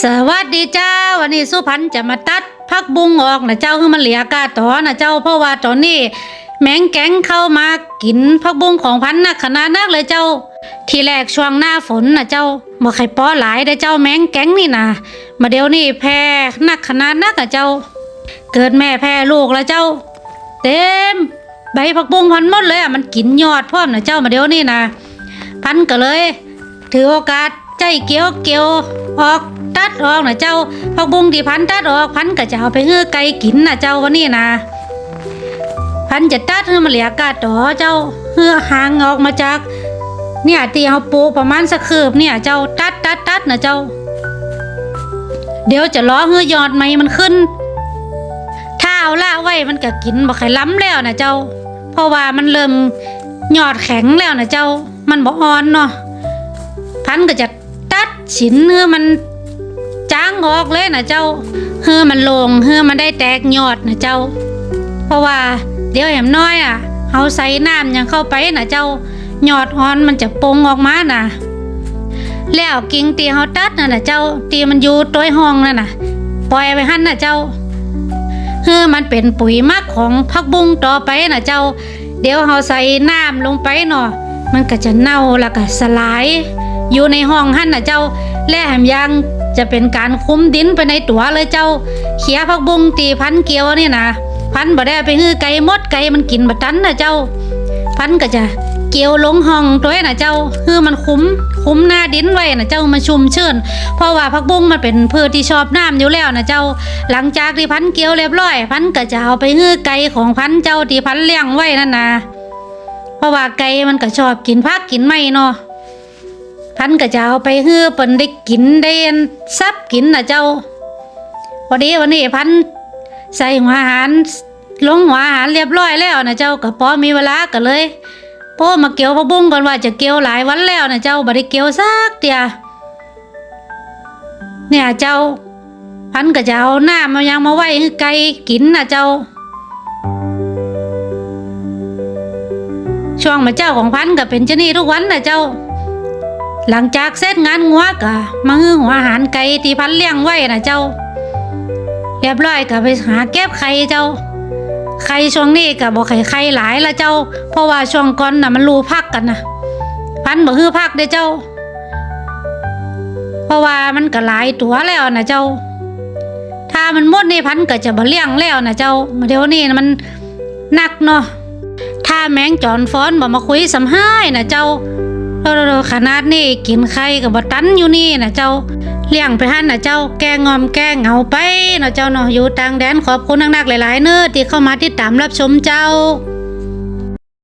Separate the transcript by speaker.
Speaker 1: สวัสดีเจ้า วันนี้สุพรรณจะมาตัดพักบุ้งออกนะเจ้าคือมันเหลียกาต่อนะเจ้าเพราะว่าตอนนี้ แมงแก๊งเข้ามากินพักบุ้งของพันนักขนาดนักเลยเจ้า ทีแรกช่วงหน้าฝนนะเจ้าบ่ใครป้อหลายได้เจ้าแมงแก๊งนี่นะมาเดี๋ยวนี้แพ้นักขนาดนักอะเจ้า เกิดแม่แพ้ลูกแล้วเจ้า เต็ม ใบผักบุ้งพันหมดเลยอะมันกินยอดพร้อมนะเจ้ามาเดี๋ยวนี้นะพันก็เลย ถือโอกาสใจเกี่ยวเกี่ยวออก ตัดออกนะเจ้าผักบุ้งที่พันตัดออกพันก็จะเอาไปเฮือไก่กินนะเจ้าวันนี้นะ พันจะตัดเฮือมาเหลียกาต่อเจ้าเฮือหางออกมาจาก เนี่ยตีเอาปูประมาณสักคืบเนี่ยเจ้าตัดตัดตัดนะเจ้า เดี๋ยวจะล้อเฮือยอดไหมมันขึ้น ถ้าเอาละไว้มันก็กินบ่ไข่ล้ำแล้วนะเจ้า เพราะว่ามันเริ่มยอดแข็งแล้วนะเจ้า มันบ่อ่อนเนาะพันก็จะตัดฉินเฮือมัน จ้างออกเลยนะเจ้าเฮือมันลงเฮือมันได้แตกยอดนะเจ้า เพราะว่าเดี๋ยวแหมน้อยอะเฮาใส่น้ำยังเข้าไปนะเจ้ายอดอ่อนมันจะปงออกมาน่ะ แล้วกิ่งตีเฮาตัดน่ะนะเจ้าตีมันอยู่ตัวห้องนั่นน่ะ ปล่อยไปหั่นน่ะเจ้าเฮือมันเป็นปุ๋ยมักของผักบุ้งต่อไปน่ะเจ้า เดี๋ยวเฮาใส่น้ำลงไปเนาะมันก็จะเน่าแล้วก็สลาย อยู่ในห้องหั่นน่ะเจ้า และแหมยัง จะเป็นการคุ้มดินไปในตัวเลยเจ้า เขียผักบุงตีพันเกียวนี่นะพันบ่ได้ไปฮื้อไก่มดไก่มันกินบ่ตันนะเจ้า พันก็จะเกียวลงห้องตัวน่ะเจ้าฮื้อมันคุ้มคุ้มหน้าดินไว้น่ะเจ้ามันชุ่มชื่น เพราะว่าผักบุ้งมันเป็นพืชที่ชอบน้ำอยู่แล้วนะเจ้า หลังจากที่พันเกียวเรียบร้อย พันก็จะเอาไปฮื้อไก่ของพันเจ้าที่พันเลี้ยงไว้นั่นนะเพราะว่าไก่มันก็ชอบกินผักกินไม้เนาะ พันก็จะเอาไปเฮือเปิ้นได้กินได้ซับกินนะเจ้าพอดีวันนี้พันใส่หัวอาหารลงหัวอาหารเรียบร้อยแล้วนะเจ้าก็พอมีเวลาก็เลยโป้มาเกี่ยวผักบุ้งก่อนว่าจะเกี่ยวหลายวันแล้วนะเจ้าบ่ได้เกี่ยวซักเดียเนี่ยเจ้า พันก็จะเอาหน้ามายังมาไว้ให้ไก่กินนะเจ้าช่วงมาเจ้าของพันก็เป็นเจ้านี่ทุกวันนะเจ้า หลังจากเสร็จงานงัวก็มาฮื้อหัวอาหารไก่ที่พันเลี้ยงไว้นะเจ้า เรียบร้อยก็ไปหาเก็บไข่เจ้า ไข่ช่วงนี้ก็บอกไข่ไข่หลายละเจ้า เพราะว่าช่วงก่อนน่ะมันรูพักกันนะพันบ่ฮื้อพักเด้เจ้า เพราะว่ามันก็หลายตัวแล้วนะเจ้า ถ้ามันหมดนี่พันก็จะบ่เลี้ยงแล้วนะเจ้าเดี๋ยวนี้มันหนักเนาะถ้าแมงจอนฟ้อนบ่มาคุยสำห้ายนะเจ้า เออขนาดนี้กินไข่กับบตันอยู่นี่นะเจ้าเลี้ยงไปหันนะเจ้าแกงงอมแกงเหงาไปนะเจ้าเนาะอยู่ต่างแดนขอบคุณนักๆหลายๆเนื้อที่เข้ามาติดตามรับชมเจ้า